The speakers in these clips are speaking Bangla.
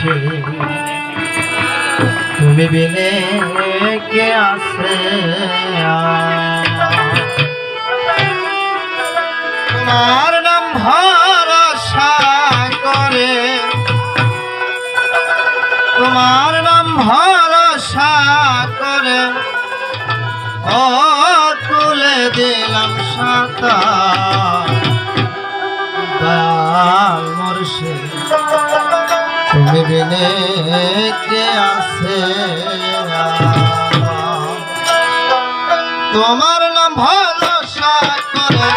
মুর্শি তুমি বিনে কে আছে তোমার নাম ভরসা করে। তোমার নাম ভরসা করে। ও, তুলে দিলাম সাতা তুমি বিনে কে আছে তোমার নাম ভরসা করে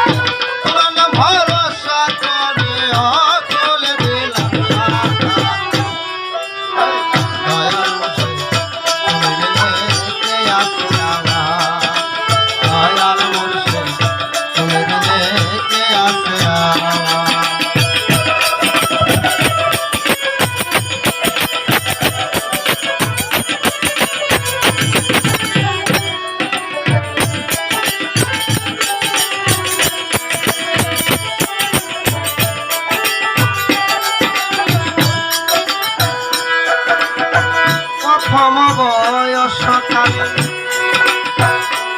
প্রথম বয়স কালে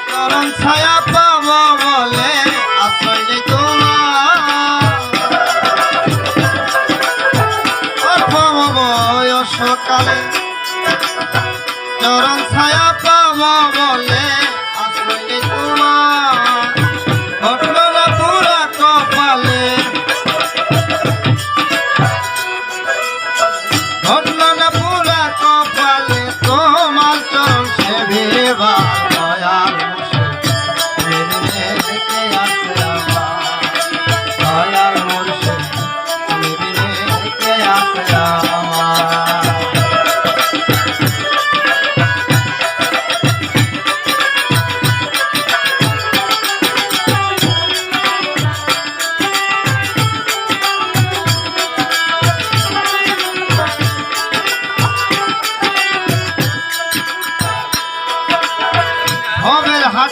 চরণ ছায়া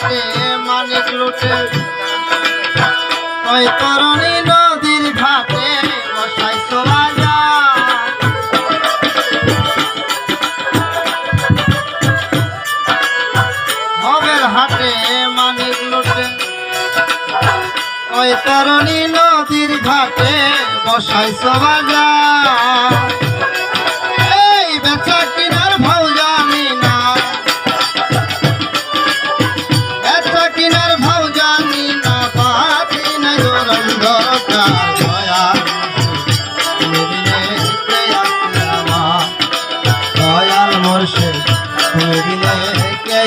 হাটে মানিক লুটে ওই তরণী নদীর ঘাটে বসাই ভবের হাটে মানিক লুটে ওই তরণী নদীর ঘাটে বসাই এই তুমি দিনে কে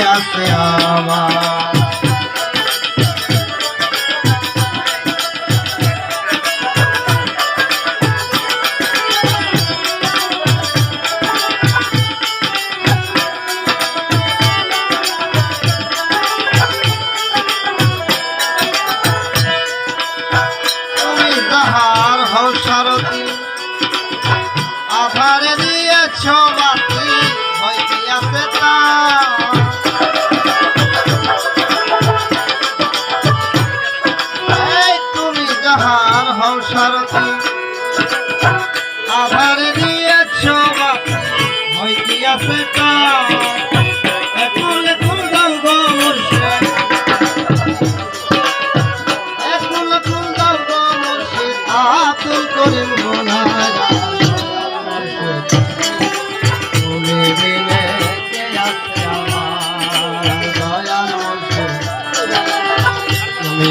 দিয়েছ বাতি হইতে আছে এখন এখন গাও গো মুর্শিদ এখন ফুল দাও গো মুর্শিদ আতুল করিম গোনাগার তুমি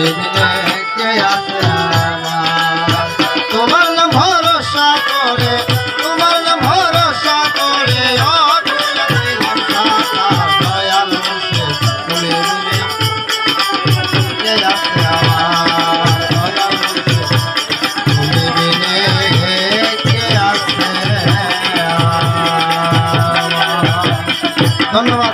ধন্যবাদ